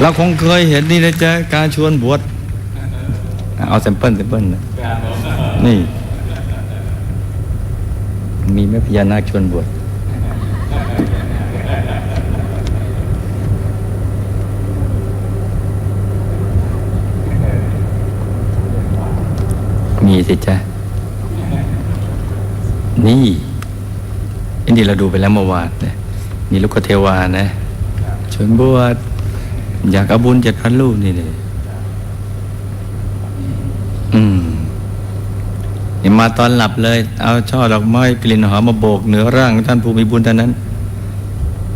เราคงเคยเห็นนี่นะจ๊ะการชวนบวชเอาแซมเปิลแซมเปิลนะนี่ มีแม่พญานาคชวนบวชมีสิจ๊ะ นี่อันนี้เราดูไปแล้วเมื่อวานนะนี่ลูกกเทวานะชวนบวช อยากเอาบุญเจ็ดพันลูกนี่เลยอืมนี่มาตอนหลับเลย เอาช่อดอกไม้กลิ่นหอมมาโบกเหนือร่างของท่านผู้มีบุญท่านนั้น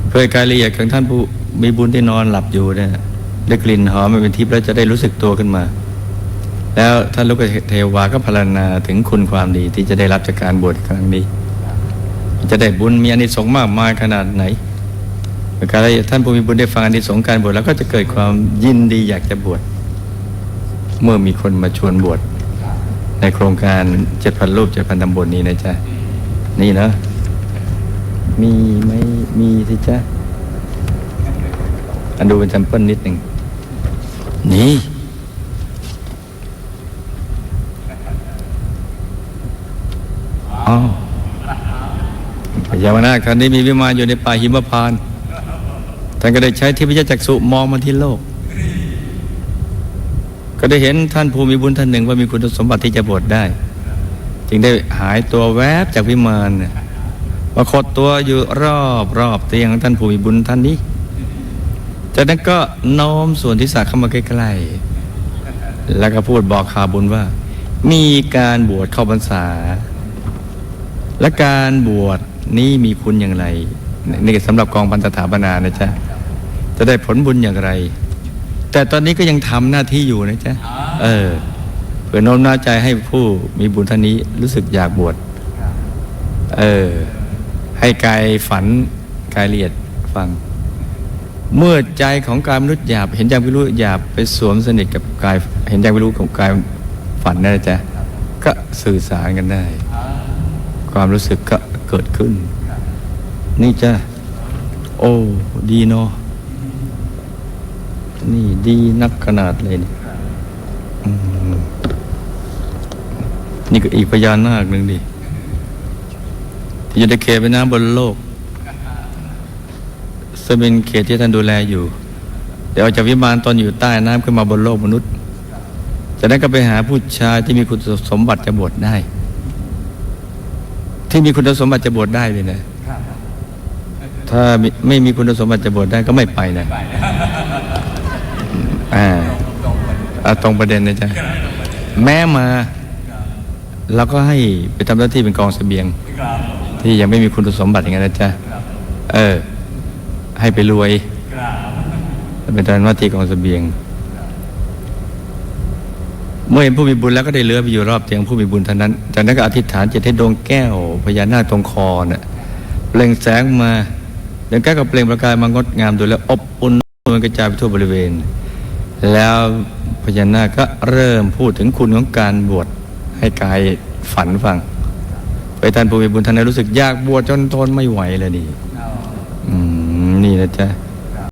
เพื่อกายละเอียดของท่านผู้มีบุญที่นอนหลับอยู่เนี่ยได้กลิ่นหอมมาเป็นทิพย์แล้วจะได้รู้สึกตัวขึ้นมา แล้วท่านลูกเทวาก็พรรณนาถึงคุณความดีที่จะได้รับจากการบวชครั้งนี้ จะได้บุญมีอานิสงส์มากมายขนาดไหน การท่านผู้มีบุญได้ฟังอานิสงส์การบวชแล้วก็จะเกิดความยินดีอยากจะบวชเมื่อมีคนมาชวนบวชในโครงการเจ็ดพันรูปเจ็ดพันตำบลนี้นะจ๊ะนี่เนอะมีไหมมีสิจ๊ะอันดูเป็นแซมเปิลนิดหนึ่งนี่อ๋อพญาวนาคท่านนี้มีวิมานอยู่ในป่าหิมพานต์านก็ได้ใช้ทิพยจักษุมองมาที่โลก ก็ได้เห็นท่านภูมิบุญท่านหนึ่งว่ามีคุณสมบัติที่จะบวชได้ จึงได้หายตัวแวบจากวิมานมาขดตัวอยู่รอบรอบเตียงของท่านภูมิบุญท่านนี้จากนั้นก็น้อมส่วนที่ศักเข้ามาใกล้ๆแล้วก็พูดบอกข่าวบุญว่า มีการบวชเข้าพรรษา และการบวชนี้มีคุณอย่างไรนี่สำหรับกองพันสถาปนานะจ๊ะ จะได้ผลบุญอย่างไร แต่ตอนนี้ก็ยังทำหน้าที่อยู่นะจ๊ะเออเพื่อโน้มน้าวใจให้ผู้มีบุญท่านนี้รู้สึกอยากบวชเออ ให้กายฝันกายละเอียดฟัง เมื่อใจของกายมนุษย์หยาบ เห็นใจไม่รู้หยาบไปสวมสนิทกับกายเห็นใจไม่รู้ของกายฝันนั่นนะจ๊ะก็สื่อสารกันได้ ความรู้สึกก็เกิดขึ้น นี่จ้ะโอ้ดีเนาะ นี่ดีนักขนาดเลยนี่นี่ก็อีกพญานาคหนึ่งดิที่อยู่ในเขตเป็นน้ำบนโลกซึ่งเป็นเขตที่ท่านดูแลอยู่เดี๋ยวออกจากวิมานตอนอยู่ใต้น้ำขึ้นมาบนโลกมนุษย์จากนั้นก็ไปหาผู้ชายที่มีคุณสมบัติจะบวชได้ ที่มีคุณสมบัติจะบวชได้เลยนะถ้าไม่มีคุณสมบัติจะบวชได้ก็ไม่ไปนะ อ่าเอาตรงประเด็นนะจ๊ะแม้มาเราก็ให้ไปทำหน้าที่เป็นกองเสบียง ที่ยังไม่มีคุณสมบัติอย่างนั้นนะจ๊ะเออ ให้ไปรวยเป็นตอนหน้าที่กองเสบียง เมื่อเห็นผู้มีบุญแล้วก็ได้เลื้อยไปอยู่รอบเตียงผู้มีบุญเท่านั้น จากนั้นก็อธิษฐานจิตให้ดวงแก้วพญานาคตรงคอน่ะเปล่งแสงมาดวงแก้วก็เปล่งประกายมางดงามดูแล้วอบอุ่นมันกระจายไปทั่วบริเวณ แล้วพญานาคก็เริ่มพูดถึงคุณของการบวชให้กายฝันฟังไปท่านภูมิบุญท่านรู้สึกยากบวชจนทนไม่ไหวเลยนี่นี่นะจ๊ะ